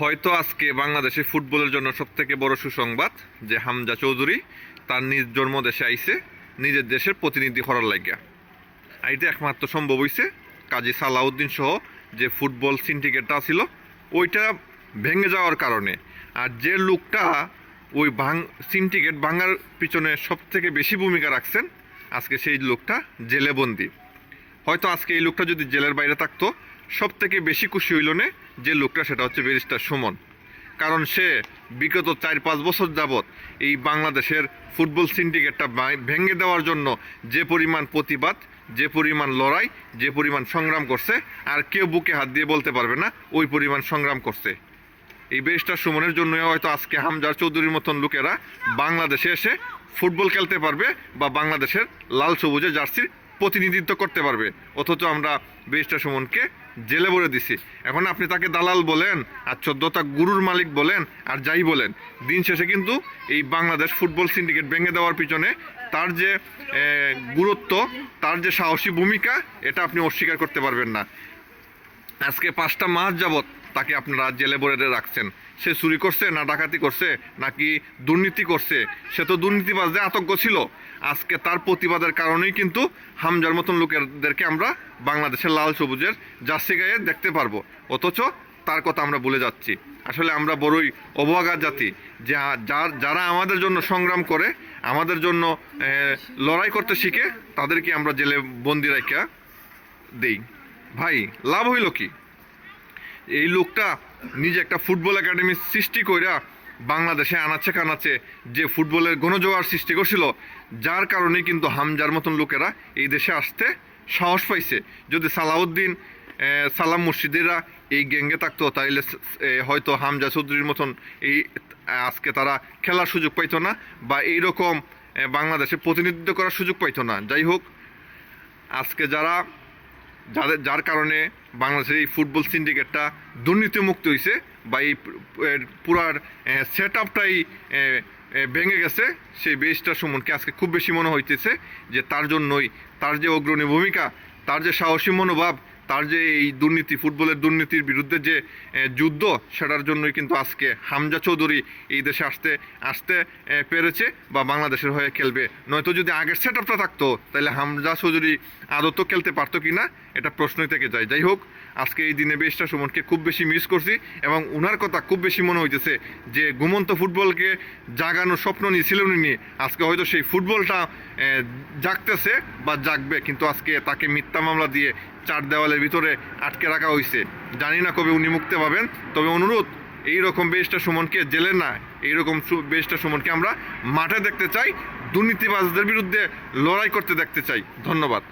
হয়তো আজকে বাংলাদেশে ফুটবলের জন্য সব থেকে বড় সুসংবাদ যে হামজা চৌধুরী তার নিজ জন্ম দেশে আইসে নিজের দেশের প্রতিনিধি করার লাগিয়া। এটা একমাত্র সম্ভব হইছে কাজী সালাউদ্দিন সহ যে ফুটবল সিন্ডিকেটটা ছিল, ওইটা ভেঙে যাওয়ার কারণে। আর যে লোকটা ওই ভাঙ সিন্ডিকেট ভাঙার পিছনে সব থেকে বেশি ভূমিকা রাখছেন, আজকে সেই লোকটা জেলে বন্দি হয়তো আজকে এই লোকটা যদি জেলের বাইরে থাকতো সব থেকে বেশি খুশি হইল না যে লোকটা সেটা হচ্ছে ব্যারিস্টার সুমন। কারণ সে বিগত চার পাঁচ বছর যাবৎ এই বাংলাদেশের ফুটবল সিন্ডিকেটটা ভেঙে দেওয়ার জন্য যে পরিমাণ প্রতিবাদ, যে পরিমাণ লড়াই, যে পরিমাণ সংগ্রাম করছে, আর কেউ বুকে হাত দিয়ে বলতে পারবে না, ওই পরিমাণ সংগ্রাম করছে। এই ব্যারিস্টার সুমনের জন্য হয়তো আজকে হামজার চৌধুরীর মতন লোকেরা বাংলাদেশে এসে ফুটবল খেলতে পারবে বা বাংলাদেশের লাল সবুজে জার্সির প্রতিনিধিত্ব করতে পারবে। অথচ আমরা ব্যারিস্টার সুমনকে জেলে ভরে দিছি। এখন আপনি তাকে দালাল বলেন, আর চোদ্দটা গুরুর মালিক বলেন, আর যাই বলেন, দিন শেষে কিন্তু এই বাংলাদেশ ফুটবল সিন্ডিকেট ভেঙে দেওয়ার পিছনে তার যে গুরুত্ব, তার যে সাহসী ভূমিকা, এটা আপনি অস্বীকার করতে পারবেন না। আজকে পাঁচটা মাস যাবৎ তাকে আপনারা জেলে ভরে রাখছেন। সে চুরি করছে, না ডাকাতি করছে, নাকি দুর্নীতি করছে? সে তো দুর্নীতিবাজদের আতঙ্ক ছিল। আজকে তার প্রতিবাদের কারণেই কিন্তু হামজার মতন লোকেদেরকে আমরা বাংলাদেশের লাল সবুজের জার্সি গায়ে দেখতে পারব। অথচ তার কথা আমরা ভুলে যাচ্ছি। আসলে আমরা বড়ই অবহাগা জাতি। যে যার যারা আমাদের জন্য সংগ্রাম করে, আমাদের জন্য লড়াই করতে শিখে, তাদেরকে আমরা জেলে বন্দি রাখা দেই। ভাই, লাভ হইল কি? এই লোকটা নিজে একটা ফুটবল একাডেমি সৃষ্টি কইরা বাংলাদেশে আনাচে কানাচে যে ফুটবলের গণজোয়ার সৃষ্টি করছিল যার কারণে কিন্তু হামজার মতন লোকেরা এই দেশে আসতে সাহস পাইছে। যদি সালাউদ্দিন সালাম মুর্শিদেরা এই গ্যাঙ্গে থাকতো তাইলে হয়তো হামজা চৌধুরীর মতন এই আজকে তারা খেলার সুযোগ পাইতো না বা এইরকম আহ, বাংলাদেশে প্রতিনিধিত্ব করার সুযোগ পাইতো না। যাই হোক আজকে যারা যাদের, যার কারণে বাংলাদেশের এই ফুটবল সিন্ডিকেটটা দুর্নীতিমুক্ত হয়েছে বা এই পুরার সেট আপটাই ভেঙে গেছে, সেই বেসটা সম্বন্ধে আজকে খুব বেশি মনে হইতেছে যে তার জন্যই তার যে অগ্রণী ভূমিকা, তার যে সাহসী মনোভাব তার যে এই দুর্নীতি, ফুটবলের দুর্নীতির বিরুদ্ধে যে যুদ্ধ, সেটার জন্যই কিন্তু আজকে হামজা চৌধুরী এই দেশে আসতে আসতে পেরেছে বা বাংলাদেশের হয়ে খেলবে। নয়তো যদি আগের সেট আপটা থাকতো, তাহলে হামজা চৌধুরী আদৌ খেলতে পারতো কি না, এটা প্রশ্নই থেকে যায়। যাই হোক, আজকে এই দিনে বেশটা সুমনকে খুব বেশি মিস করছি এবং উনার কথা খুব বেশি মনে হইতেছে যে, ঘুমন্ত ফুটবলকে জাগানোর স্বপ্ন নিয়েছিল উনি। আজকে হয়তো সেই ফুটবলটা জাগতেছে বা জাগবে, কিন্তু আজকে তাকে মিথ্যা মামলা দিয়ে চার দেওয়ালের ভিতরে আটকে রাখা হয়েছে জানি না কবে উনি মুক্তি পাবেন, তবে অনুরোধ এই রকম বেশটা সুমনকে জেলে না, এইরকম বেশটা সুমনকে আমরা মাঠে দেখতে চাই, দুর্নীতিবাজদের বিরুদ্ধে লড়াই করতে দেখতে চাই। ধন্যবাদ।